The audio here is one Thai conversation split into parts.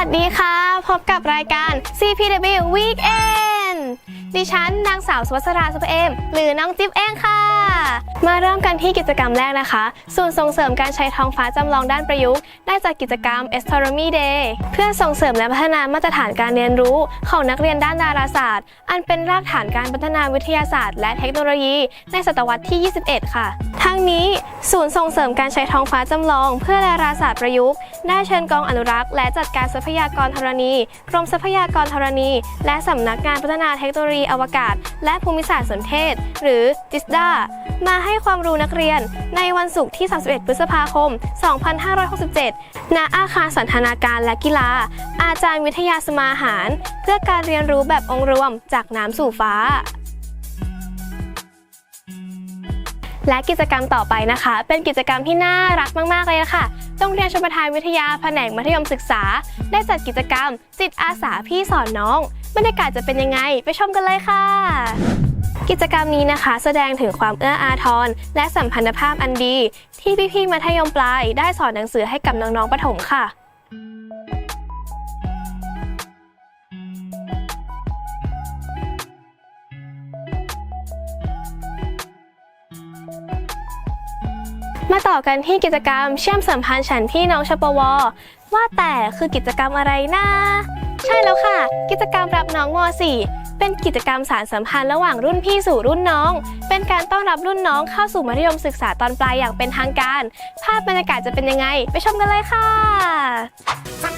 ัสดีค่ะ พบกับรายการ CPW Weekend ดิฉันนางสาวสวัสราสุภเอม หรือน้องจิ๊บเองค่ะ มาเริ่มกันที่กิจกรรมแรกนะคะศูนส่งเสริมการใช้ท้องฟ้าจำลองด้านประยุกต์ ได้จัดกิจกรรม Astronomy Day เพื่อส่งเสริมและพัฒนามาตรฐานการเรียนรู้ ของนักเรียนด้านดาราศาสตร์ อันเป็นรากฐานการพัฒนาวิทยาศาสตร์ และเทคโนโลยี ในศตวรรษที่ 21 ค่ะ ทั้งนี้ศูนย์ส่งเสริมการใช้ท้องฟ้าจำลอง เพื่อดาราศาสตร์ประยุกต์ ได้เชิญกองอนุรักษ์ และจัดการทรัพยากรธรณี กรมทรัพยากรธรณี และสำนักงานพัฒนาเทคโนโลยีอวกาศ และภูมิศาสตร์สนเทศ หรือจิสดามาให้ความรู้นักเรียน ในวันศุกร์ที่ 31 พฤษภาคม 2567 ณ อาคารสันทนาการและกีฬา อาจารย์วิทยาสมาหาร เพื่อการเรียนรู้แบบองค์รวมจากน้ำสู่ฟ้า และกิจกรรมต่อไปนะคะ เป็นกิจกรรมที่น่ารักมาก ๆ เลยค่ะโรงเรียนชมประทานวิทยาแผนกมัธยมศึกษา ได้จัดกิจกรรม จิตอาสาพี่สอนน้อง บรรยากาศจะเป็นยังไง ไปชมกันเลยค่ะกิจกรรมนี้นะคะ แสดงถึงความเอื้ออาทร และสัมพันธภาพอันดี ที่พี่ๆมัธยมปลายได้สอนหนังสือให้กับน้องๆประถมค่ะ มาต่อกันที่กิจกรรมเชื่อมสัมพันธ์ฉันพี่น้องชปว ว่าแต่คือกิจกรรมอะไรนะ ใช่แล้วค่ะ กิจกรรมรับน้องม .4 เป็นกิจกรรมสารสัมพันธ์ระหว่างรุ่นพี่สู่รุ่นน้อง เป็นการต้อนรับรุ่นน้องเข้าสู่มัธยมศึกษาตอนปลายอย่างเป็นทางการ ภาพบรรยากาศจะเป็นยังไง ไปชมกันเลยค่ะ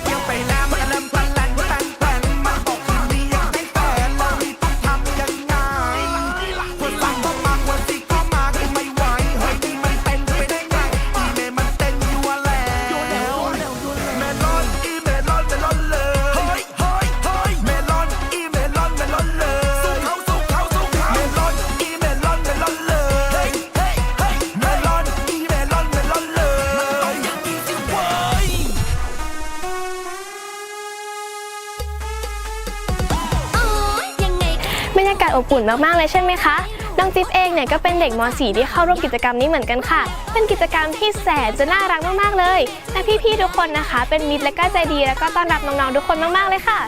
บรรยากาศอบอุ่นมากๆเลยใช่ไหมคะน้องจิ๊บเองเนี่ยก็เป็นเด็กม .4 ที่เข้าร่วมกิจกรรมนี้เหมือนกันค่ะ เป็นกิจกรรมที่แสนจะน่ารักมากๆเลยและพี่ๆทุกคนนะคะ เป็นมิตรและก็ใจดี แล้วก็ต้อนรับน้องๆทุกคนมากๆเลยค่ะ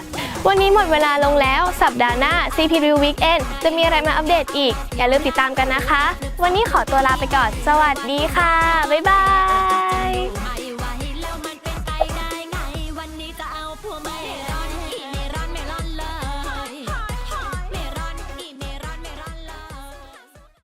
วันนี้หมดเวลาลงแล้วสัปดาห์หน้า CPW Weekend จะมีอะไรมาอัปเดตอีก อย่าลืมติดตามกันนะคะ วันนี้ขอตัวลาไปก่อน สวัสดีค่ะบ๊ายบาย